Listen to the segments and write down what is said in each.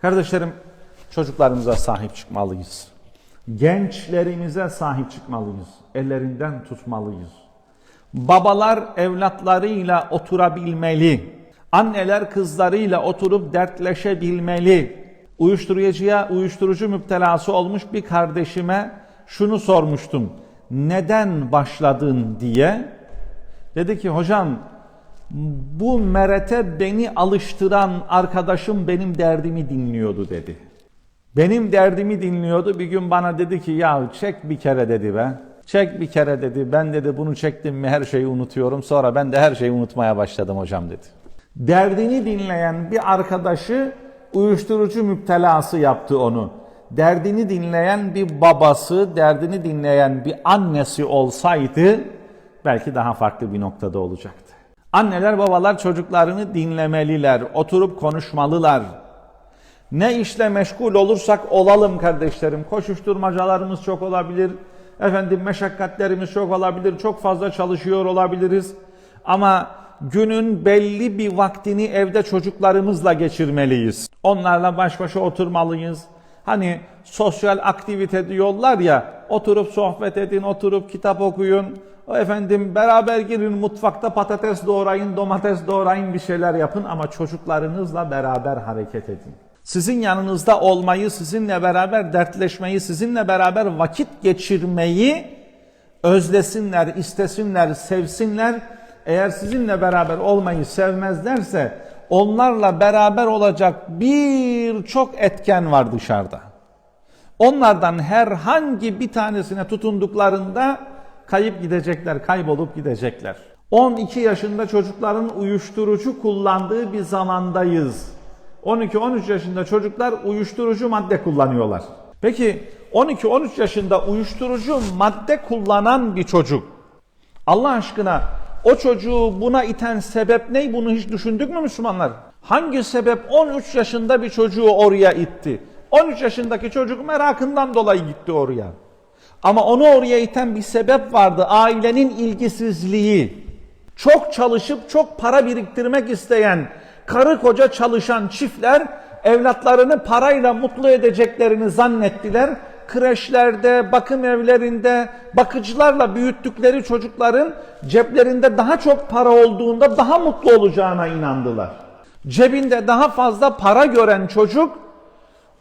Kardeşlerim çocuklarımıza sahip çıkmalıyız. Gençlerimize sahip çıkmalıyız. Ellerinden tutmalıyız. Babalar evlatlarıyla oturabilmeli. Anneler kızlarıyla oturup dertleşebilmeli. Uyuşturucuya uyuşturucu müptelası olmuş bir kardeşime şunu sormuştum. Neden başladın diye. Dedi ki hocam bu merete beni alıştıran arkadaşım benim derdimi dinliyordu dedi. Benim derdimi dinliyordu. Bir gün bana dedi ki ya çek bir kere dedi be. Çek bir kere dedi. Ben dedi bunu çektim mi her şeyi unutuyorum. Sonra ben de her şeyi unutmaya başladım hocam dedi. Derdini dinleyen bir arkadaşı uyuşturucu müptelası yaptı onu. Derdini dinleyen bir babası, derdini dinleyen bir annesi olsaydı belki daha farklı bir noktada olacaktı. Anneler babalar çocuklarını dinlemeliler, oturup konuşmalılar. Ne işle meşgul olursak olalım kardeşlerim. Koşuşturmacalarımız çok olabilir. Efendim meşakkatlerimiz çok olabilir. Çok fazla çalışıyor olabiliriz. Ama günün belli bir vaktini evde çocuklarımızla geçirmeliyiz. Onlarla baş başa oturmalıyız. Hani sosyal aktivite diyorlar ya, oturup sohbet edin, oturup kitap okuyun. O efendim beraber girin mutfakta patates doğrayın, domates doğrayın bir şeyler yapın ama çocuklarınızla beraber hareket edin. Sizin yanınızda olmayı, sizinle beraber dertleşmeyi, sizinle beraber vakit geçirmeyi özlesinler, istesinler, sevsinler. Eğer sizinle beraber olmayı sevmezlerse onlarla beraber olacak birçok etken var dışarıda. Onlardan herhangi bir tanesine tutunduklarında kayıp gidecekler, kaybolup gidecekler. 12 yaşında çocukların uyuşturucu kullandığı bir zamandayız. 12-13 yaşında çocuklar uyuşturucu madde kullanıyorlar. Peki 12-13 yaşında uyuşturucu madde kullanan bir çocuk Allah aşkına o çocuğu buna iten sebep ne? Bunu hiç düşündük mü Müslümanlar? Hangi sebep 13 yaşında bir çocuğu oraya itti? 13 yaşındaki çocuk merakından dolayı gitti oraya. Ama onu oraya iten bir sebep vardı. Ailenin ilgisizliği. Çok çalışıp çok para biriktirmek isteyen, karı koca çalışan çiftler evlatlarını parayla mutlu edeceklerini zannettiler. Kreşlerde, bakım evlerinde bakıcılarla büyüttükleri çocukların ceplerinde daha çok para olduğunda daha mutlu olacağına inandılar. Cebinde daha fazla para gören çocuk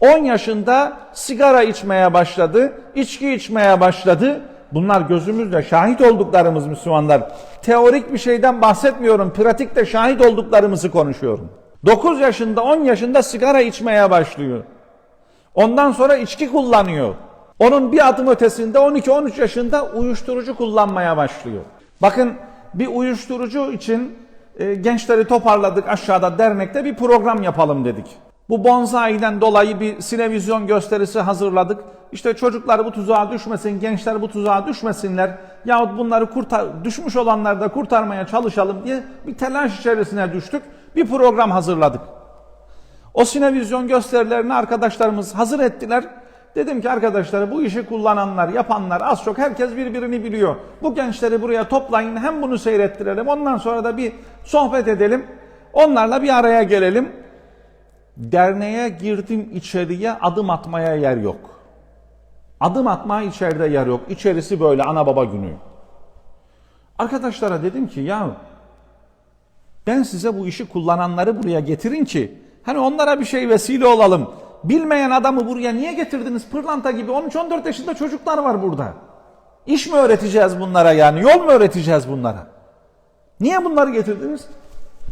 10 yaşında sigara içmeye başladı, içki içmeye başladı. Bunlar gözümüzle şahit olduklarımız Müslümanlar. Teorik bir şeyden bahsetmiyorum, pratikte şahit olduklarımızı konuşuyorum. 9 yaşında, 10 yaşında sigara içmeye başlıyor. Ondan sonra içki kullanıyor. Onun bir adım ötesinde 12-13 yaşında uyuşturucu kullanmaya başlıyor. Bakın bir uyuşturucu için e, gençleri toparladık aşağıda dernekte bir program yapalım dedik. Bu bonsai'den dolayı bir sinevizyon gösterisi hazırladık. İşte çocuklar bu tuzağa düşmesin, gençler bu tuzağa düşmesinler yahut bunları kurtar, düşmüş olanları da kurtarmaya çalışalım diye bir telaş içerisine düştük. Bir program hazırladık. O sinevizyon gösterilerini arkadaşlarımız hazır ettiler. Dedim ki arkadaşlar bu işi kullananlar, yapanlar az çok herkes birbirini biliyor. Bu gençleri buraya toplayın hem bunu seyrettirelim ondan sonra da bir sohbet edelim. Onlarla bir araya gelelim. Derneğe girdim içeriye adım atmaya yer yok. Adım atmaya içeride yer yok. İçerisi böyle ana baba günü. Arkadaşlara dedim ki ya ben size bu işi kullananları buraya getirin ki hani onlara bir şey vesile olalım. Bilmeyen adamı buraya niye getirdiniz? Pırlanta gibi 13-14 yaşında çocuklar var burada. İş mi öğreteceğiz bunlara yani? Yol mu öğreteceğiz bunlara? Niye bunları getirdiniz?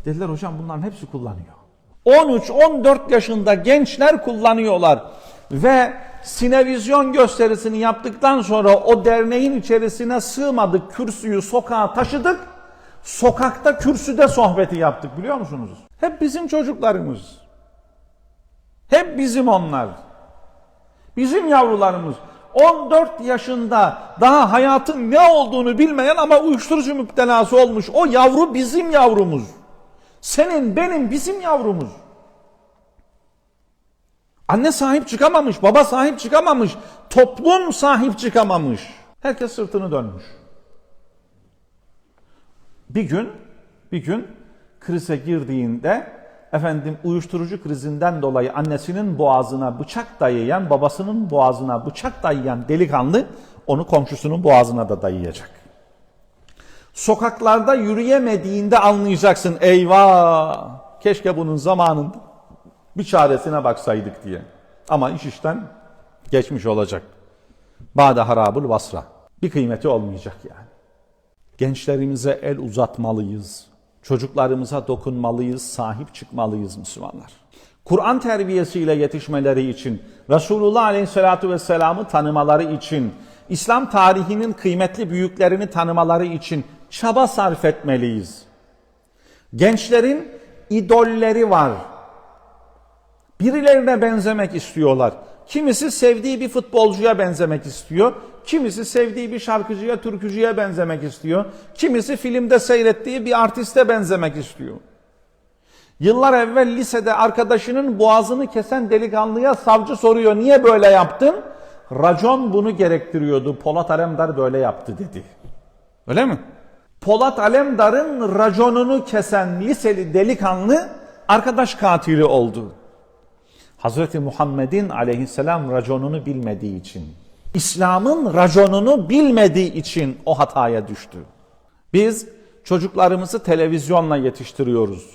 Dediler hocam bunların hepsi kullanıyor. 13-14 yaşında gençler kullanıyorlar ve sinevizyon gösterisini yaptıktan sonra o derneğin içerisine sığmadık kürsüyü sokağa taşıdık. Sokakta kürsüde sohbeti yaptık biliyor musunuz? Hep bizim çocuklarımız. Hep bizim onlar. Bizim yavrularımız. 14 yaşında daha hayatın ne olduğunu bilmeyen ama uyuşturucu müptelası olmuş. O yavru bizim yavrumuz. Senin, benim, bizim yavrumuz. Anne sahip çıkamamış, baba sahip çıkamamış, toplum sahip çıkamamış. Herkes sırtını dönmüş. Bir gün, bir gün krize girdiğinde efendim uyuşturucu krizinden dolayı annesinin boğazına bıçak dayayan, babasının boğazına bıçak dayayan delikanlı onu komşusunun boğazına da dayayacak. Sokaklarda yürüyemediğinde anlayacaksın eyvah keşke bunun zamanında bir çaresine baksaydık diye. Ama iş işten geçmiş olacak. Bade harabul vasra. Bir kıymeti olmayacak yani. Gençlerimize el uzatmalıyız. Çocuklarımıza dokunmalıyız, sahip çıkmalıyız Müslümanlar. Kur'an terbiyesiyle yetişmeleri için, Resulullah Aleyhisselatü Vesselam'ı tanımaları için, İslam tarihinin kıymetli büyüklerini tanımaları için çaba sarf etmeliyiz. Gençlerin idolleri var. Birilerine benzemek istiyorlar. Kimisi sevdiği bir futbolcuya benzemek istiyor. Kimisi sevdiği bir şarkıcıya, türkücüye benzemek istiyor. Kimisi filmde seyrettiği bir artiste benzemek istiyor. Yıllar evvel lisede arkadaşının boğazını kesen delikanlıya savcı soruyor. Niye böyle yaptın? Racon bunu gerektiriyordu. Polat Alemdar böyle yaptı dedi. Öyle mi? Polat Alemdar'ın raconunu kesen liseli delikanlı arkadaş katili oldu. Hazreti Muhammed'in aleyhisselam raconunu bilmediği için, İslam'ın raconunu bilmediği için o hataya düştü. Biz çocuklarımızı televizyonla yetiştiriyoruz.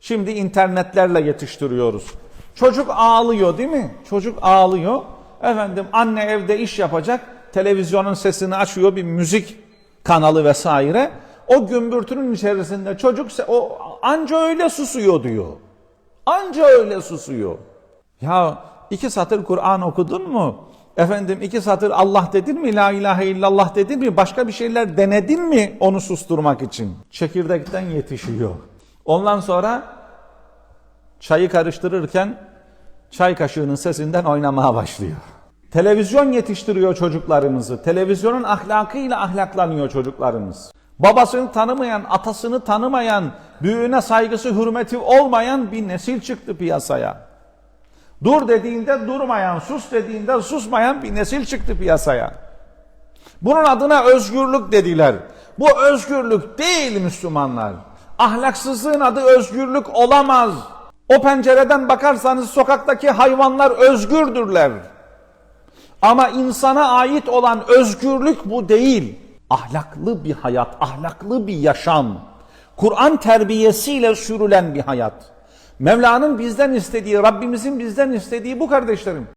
Şimdi internetlerle yetiştiriyoruz. Çocuk ağlıyor değil mi? Çocuk ağlıyor. Efendim anne evde iş yapacak. Televizyonun sesini açıyor bir müzik kanalı vesaire. O gümbürtünün içerisinde çocuk o anca öyle susuyor diyor. Anca öyle susuyor. Ya iki satır Kur'an okudun mu? Efendim iki satır Allah dedin mi? La ilahe illallah dedin mi? Başka bir şeyler denedin mi onu susturmak için? Çekirdekten yetişiyor. Ondan sonra çayı karıştırırken çay kaşığının sesinden oynamaya başlıyor. Televizyon yetiştiriyor çocuklarımızı. Televizyonun ahlakıyla ahlaklanıyor çocuklarımız. Babasını tanımayan, atasını tanımayan, büyüğüne saygısı, hürmeti olmayan bir nesil çıktı piyasaya. Dur dediğinde durmayan, sus dediğinde susmayan bir nesil çıktı piyasaya. Bunun adına özgürlük dediler. Bu özgürlük değil Müslümanlar. Ahlaksızlığın adı özgürlük olamaz. O pencereden bakarsanız sokaktaki hayvanlar özgürdürler. Ama insana ait olan özgürlük bu değil. Ahlaklı bir hayat, ahlaklı bir yaşam. Kur'an terbiyesiyle sürülen bir hayat. Mevla'nın bizden istediği, Rabbimizin bizden istediği bu kardeşlerim.